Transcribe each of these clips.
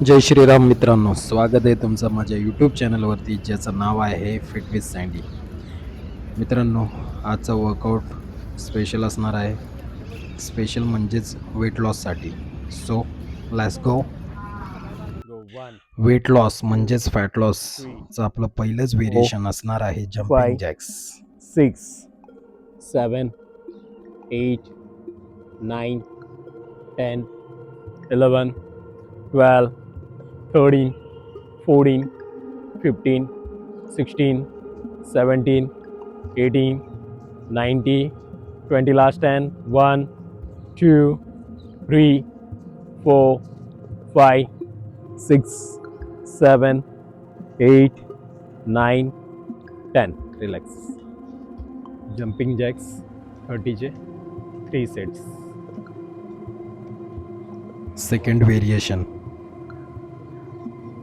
जय श्रीराम मित्रांनो स्वागत आहे तुमचं माझ्या यूट्यूब चॅनलवरती ज्याचं नाव आहे फिट विथ सँडी मित्रांनो आजचा वर्कआउट स्पेशल असणार आहे. स्पेशल म्हणजेच weight लॉससाठी so let's go weight loss म्हणजेच फॅट लॉसचं आपलं पहिलंच व्हेरिएशन असणार आहे jumping jacks six seven eight nine ten eleven twelve 13, 14, 15, 16, 17, 18, 90, 20 last 10, 1, 2, 3, 4, 5, 6, 7, 8, 9, 10. Relax. Jumping jacks 30J, 3 sets. Second variation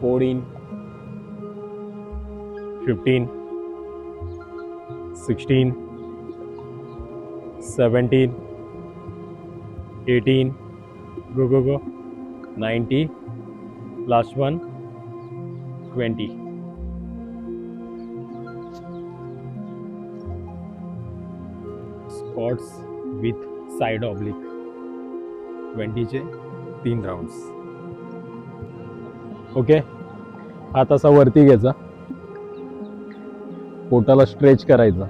14 15 16 17 18 go go go 90 last one 20 Sports with side oblique. 20 j 3 rounds. Okay? हात असा वरती घ्यायचा. पोटाला स्ट्रेच करायचा.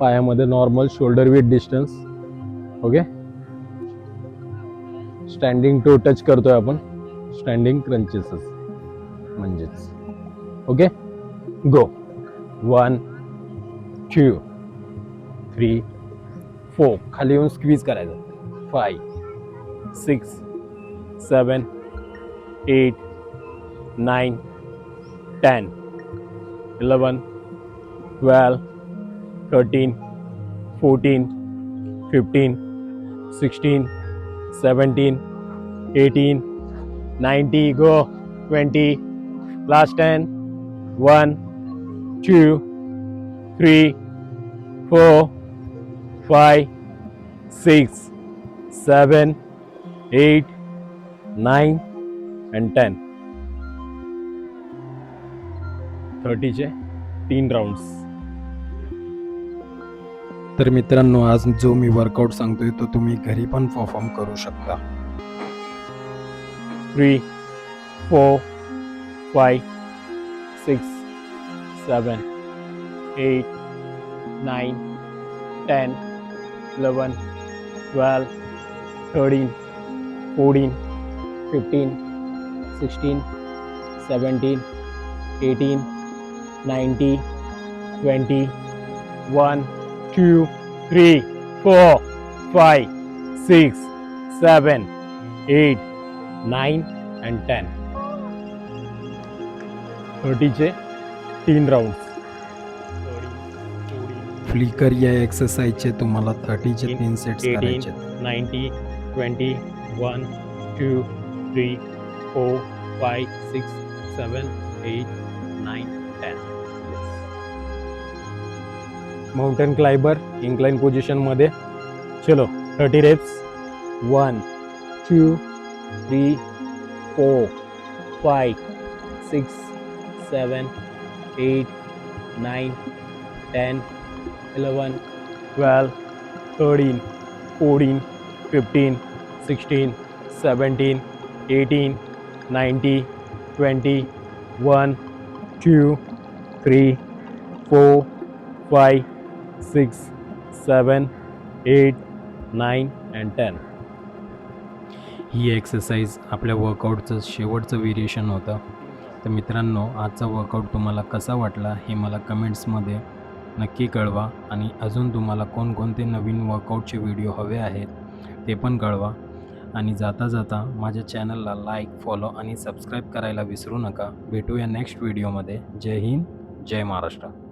पायामध्ये normal shoulder with distance okay? Standing toe touch करतोय आपण. Standing क्रंचेसच म्हणजेच. Okay? Go one two three four खाली येऊन स्क्वीज करायचं. Five six seven eight 9, 10, 11, 12, 13, 14, 15, 16, 17, 18, 90, go, 20, last 10, 1, 2, 3, 4, 5, 6, 7, 8, 9, and 10. थर्टीचे तीन राऊंड्स तर मित्रांनो आज जो मी वर्कआउट सांगतोय तो तुम्ही घरी पण परफॉर्म करू शकता. Three four five six seven eight nine ten eleven twelve thirteen fourteen fifteen sixteen seventeen eighteen ninety, twenty, one, two, three, four, five, six, seven, eight. Nine and ten. थर्टीचे तीन rounds flicker या एक्सरसाइजचे तुम्हाला थर्टीचे तीन sets करायचे. Ninety twenty one two three four five six seven eight nine. Ten mountain climber incline पोझिशनमध्ये चलो thirty reps one two three four five six seven eight nine ten eleven twelve thirteen fourteen fifteen sixteen seventeen eighteen ninety twenty one two three four, five six seven eight nine and ten. He exercise आपल्या वर्कआउटचं शेवटचं variation होतं. तर मित्रांनो आजचा workout तुम्हाला कसा वाटला हे मला कमेंट्समध्ये नक्की कळवा आणि अजून तुम्हाला कोणकोणते नवीन वर्कआउटचे व्हिडिओ हवे आहेत ते पण कळवा. आणि जाता जाता माझ्या चॅनलला लाईक फॉलो आणि सबस्क्राईब करायला विसरू नका. भेटूया नेक्स्ट व्हिडिओमध्ये जय हिंद. जय महाराष्ट्र.